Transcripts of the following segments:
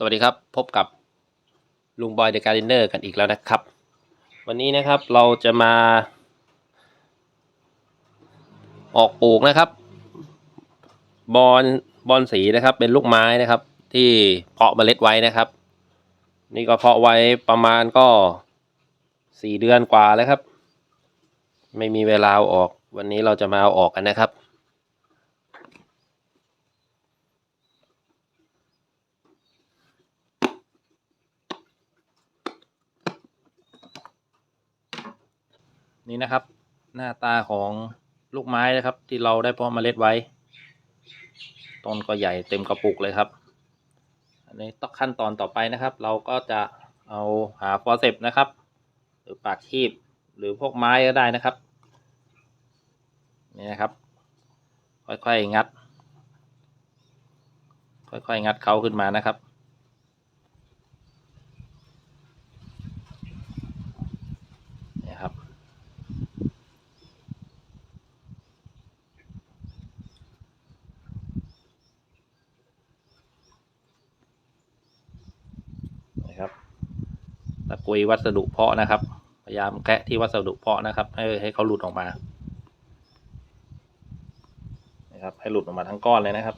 สวัสดีครับ พบกับลุงบอยเดอะการ์เดนเนอร์กันอีกแล้วนะครับ วันนี้นะครับเราจะมา ออกปลูกนะครับ บอนบอนสีนะครับ เป็นลูกไม้นะครับ ที่เพาะเมล็ดไว้นะครับ นี่ก็เพาะไว้ประมาณก็สี่เดือนกว่าแล้วครับ ไม่มีเวลาเอาออก วันนี้เราจะมาเอาออกกันนะครับ นี่นะครับ หน้าตาของลูกไม้นะครับ ที่เราได้เพาะเมล็ดไว้ต้นก็ใหญ่เต็มกระปุกเลยครับ อันนี้ต้องขั้นตอนต่อไปนะครับ เราก็จะเอาหาฟอร์เซปนะครับ หรือปากคีบหรือพวกไม้ก็ได้นะครับนี่นะครับ ค่อยๆงัด ค่อยๆงัดเขาขึ้นมานะครับ นี่ครับ นะครับตะ กุยวัสดุเพาะนะครับ พยายามแกะที่วัสดุเพาะนะครับ ให้ให้เขาหลุดออกมานะครับให้หลุดออกมาทั้งก้อนเลยนะครับ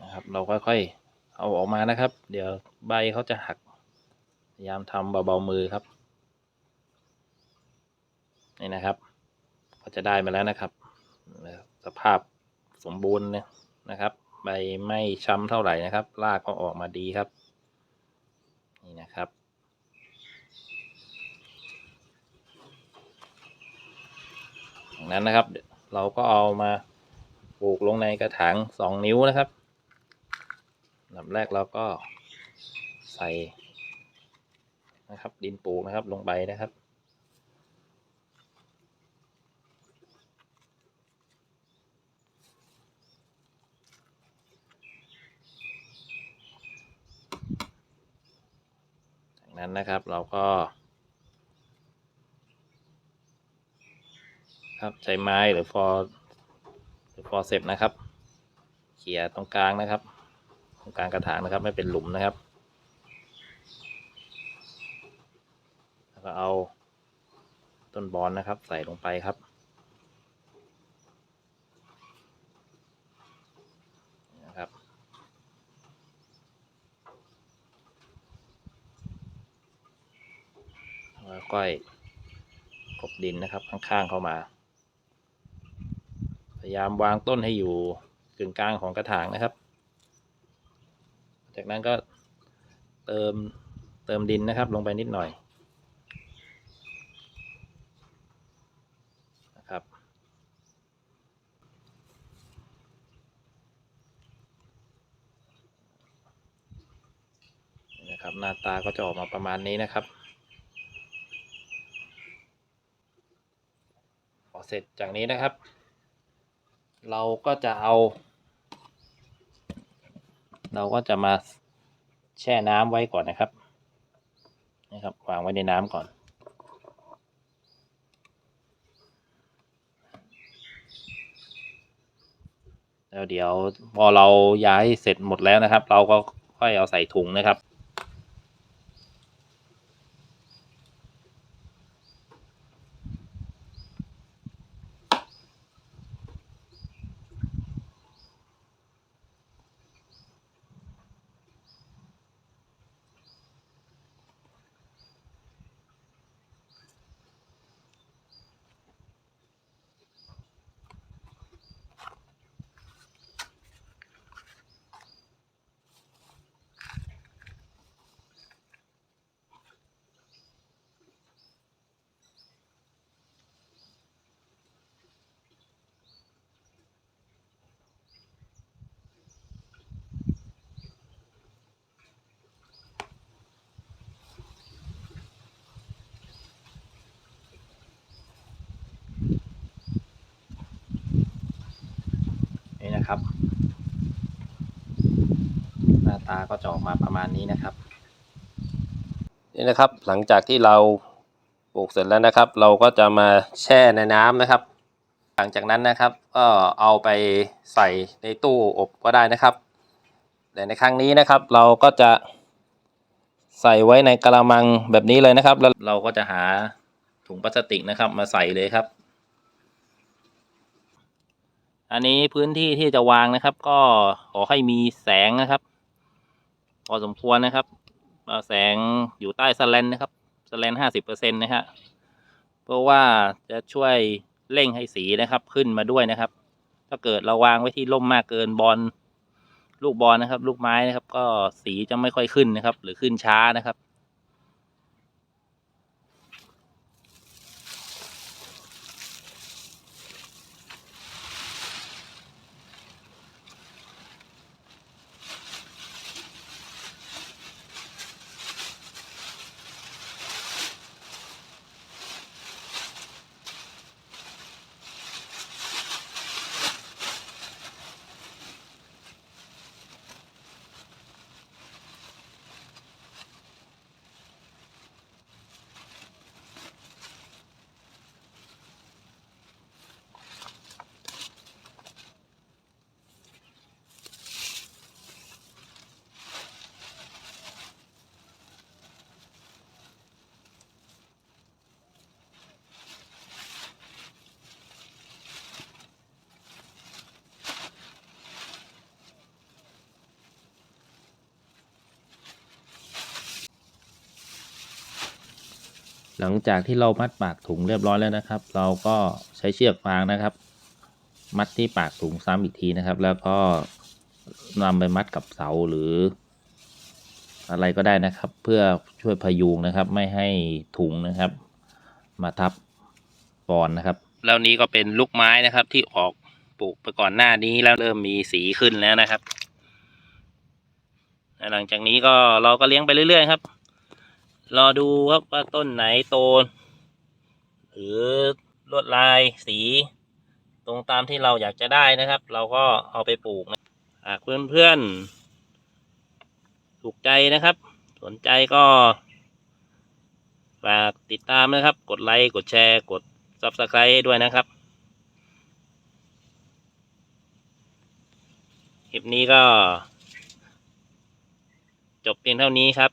นะครับ เราค่อยๆเอาออกมานะครับ เดี๋ยวใบเขาจะหัก พยายามทำเบาๆมือครับ นี่นะครับ ก็จะได้มาแล้วนะครับ สภาพ สมบูรณ์เนี่ยนะครับ ใบไม่ช้ำเท่าไหร่นะครับรากก็ออกมาดีครับ นี่นะครับ จากนั้นนะครับ เราก็เอามาปลูกลงในกระถางสองนิ้วนะครับลำดับแรกเราก็ใส่นะครับ ดินปลูกนะครับลงไปนะครับ นั้นนะครับเราก็ครับใช้ไม้หรือฟอร์หรือฟอร์เซปนะครับเขี่ยตรงกลางนะครับ ตรงกลางกระถางนะครับ ไม่เป็นหลุมนะครับ แล้วก็เอาต้นบอนนะครับ ใส่ลงไปครับ แล้วก็กบดินนะครับข้างๆเข้ามา พยายามวางต้นให้อยู่กึ่งกลางของกระถางนะครับ จากนั้นก็เติมเติมดินนะครับลงไปนิดหน่อยนะครับ นะครับหน้าตาก็จะออกมาประมาณนี้นะครับ พอเส ร็จจากนี้นะครับ เราก็จะเอา เราก็จะมาแช่น้ำไว้ก่อนนะครับนะครับวางไว้ในน้ำก่อนแล้วเดี๋ยวพอเราย้ายเสร็จหมดแล้วนะครับ เราก็ค่อยเอาใส่ถุงนะครับ นะครับ หน้าตาก็จะออกมาประมาณนี้นะครับนี่นะครับหลังจากที่เราปลูกเสร็จแล้วนะครับ เราก็จะมาแช่ในน้ำนะครับ หลังจากนั้นนะครับก็เอาไปใส่ในตู้อบก็ได้นะครับ แต่ในครั้งนี้นะครับ เราก็จะใส่ไว้ในกระมังแบบนี้เลยนะครับ แล้วเราก็จะหาถุงพลาสติกนะครับ มาใส่เลยครับ อันนี้พื้นที่ที่จะวางนะครับ ก็ขอให้มีแสงนะครับ พอสมควรนะครับแสงอยู่ใต้สแลนนะครับสแลนห้าสิบเปอร์เซ็นต์นะฮะเพราะว่าจะช่วยเร่งให้สีนะครับ ขึ้นมาด้วยนะครับ ถ้าเกิดเราวางไว้ที่ร่มมากเกินบอลลูกบอลนะครับ ลูกไม้นะครับ ก็สีจะไม่ค่อยขึ้นนะครับ หรือขึ้นช้านะครับ หลังจากที่เรามัดปากถุงเรียบร้อยแล้วนะครับ เราก็ใช้เชือกฟางนะครับ มัดที่ปากถุงซ้ำอีกทีนะครับ แล้วก็นำไปมัดกับเสาหรือ อะไรก็ได้นะครับ เพื่อช่วยพยุงนะครับ ไม่ให้ถุงนะครับ มาทับบอนนะครับ แล้วนี้ก็เป็นลูกไม้นะครับที่ออกปลูกไปก่อนหน้านี้แล้วเริ่มมีสีขึ้นแล้วนะครับหลังจากนี้ก็เราก็เลี้ยงไปเรื่อยๆครับ รอดูครับว่าต้นไหนโตหรือลวดลายสี ตรงตามที่เราอยากจะได้นะครับ เราก็เอาไปปลูกนะหากเพื่อนๆถูกใจนะครับ สนใจก็ฝากติดตามนะครับ กดไลค์กดแชร์ กด Subscribe ด้วยนะครับคลิปนี้ก็ จบเพียงเท่านี้ครับ